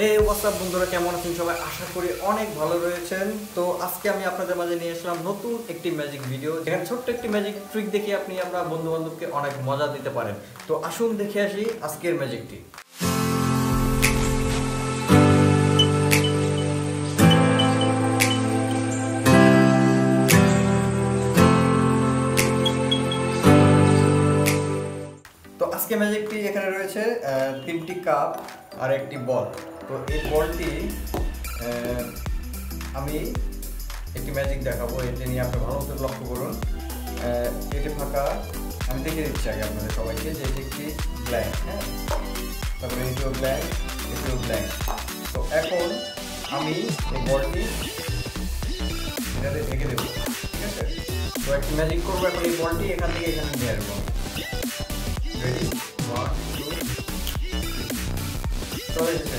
হে WhatsApp বন্ধুরা? কেমন আছেন সবাই? আশা করি অনেক ভালো রয়েছেন। তো আজকে আমি আপনাদের মাঝে নিয়ে আসলাম নতুন একটি ম্যাজিক ভিডিও যেখানে ছোট্ট একটি ম্যাজিক ট্রিক দেখে আপনি আপনার বন্ধু বান্ধবকে অনেক মজা দিতে পারেন। তো আসুন দেখে আসি আজকের ম্যাজিকটি আজকে ম্যাজিকটি এখানে রয়েছে তিনটি কাপ আর একটি বল তো এই বলটি আমি একটি ম্যাজিক দেখাবো, এটি নিয়ে আপনি ভালো মতো লক্ষ্য করুন। এটি ফাঁকা, আমি দেখে দিচ্ছি আগে আপনাদের সবাইকে যে এটি একটি ব্ল্যাঙ্ক হ্যাঁ? তারপরে এটিও ব্ল্যাঙ্ক এটিও ব্ল্যাঙ্ক তো এখন আমি এই বলটি এটাতে ঢেকে দেবো, ঠিক আছে? তো একটি ম্যাজিক করব, এখন এই বলটি এখান থেকে এখানে নিয়ে আসব। রেডি ওয়ান এসেছে।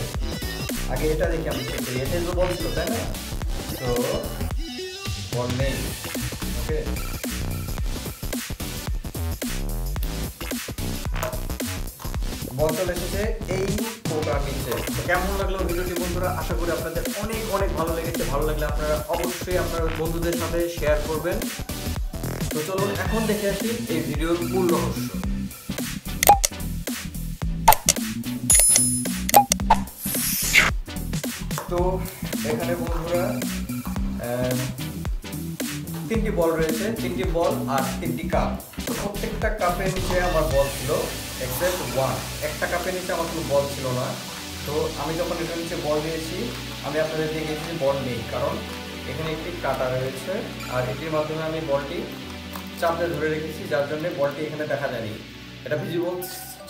আগে এটা দেখি, আমি চেক এটা তো বল ছিল, তাই না? তো, বল নেই ওকে বল এসেছে এই প্রোগ্রাম নিচে তো কেমন লাগল ভিডিওটি, বন্ধুরা? আশা করি আপনাদের অনেক অনেক ভালো লেগেছে। ভালো লাগলে আপনারা অবশ্যই আপনার বন্ধুদের সাথে শেয়ার করবেন। তো চলুন, এখন দেখে আসি এই ভিডিওর মূল রহস্য। তো এখানে বন্ধুরা তিনটি বল রয়েছে, তিনটি বল আর তিনটি কাপ। তো প্রত্যেকটা কাপের নিচে আমার বল ছিল এক্সেপ্ট ওয়ান একটা কাপের নিচে আমার কোনো বল ছিল না। তো আমি যখন এটার নিচে বল নিয়েছি, আমি আপনাদের দেখিয়েছি বল নেই, কারণ এখানে একটি কাটা রয়েছে, আর এটির মাধ্যমে আমি বলটি চাপে ধরে রেখেছি, যার জন্য বলটি এখানে দেখা যায়নি। এটা ভিজিবল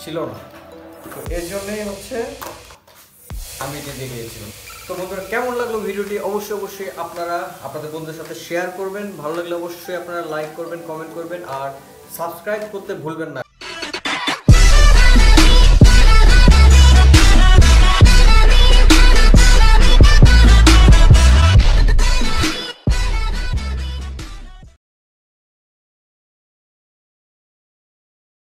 ছিল না। তো এর জন্যই হচ্ছে, আমি এটি দেখিয়েছিলাম। তো বন্ধুরা, কেমন লাগল ভিডিওটি? অবশ্যই অবশ্যই আপনারা আপনাদের বন্ধুদের সাথে শেয়ার করবেন। ভালো লাগলে অবশ্যই আপনারা লাইক করবেন কমেন্ট করবেন, আর সাবস্ক্রাইব করতে ভুলবেন না।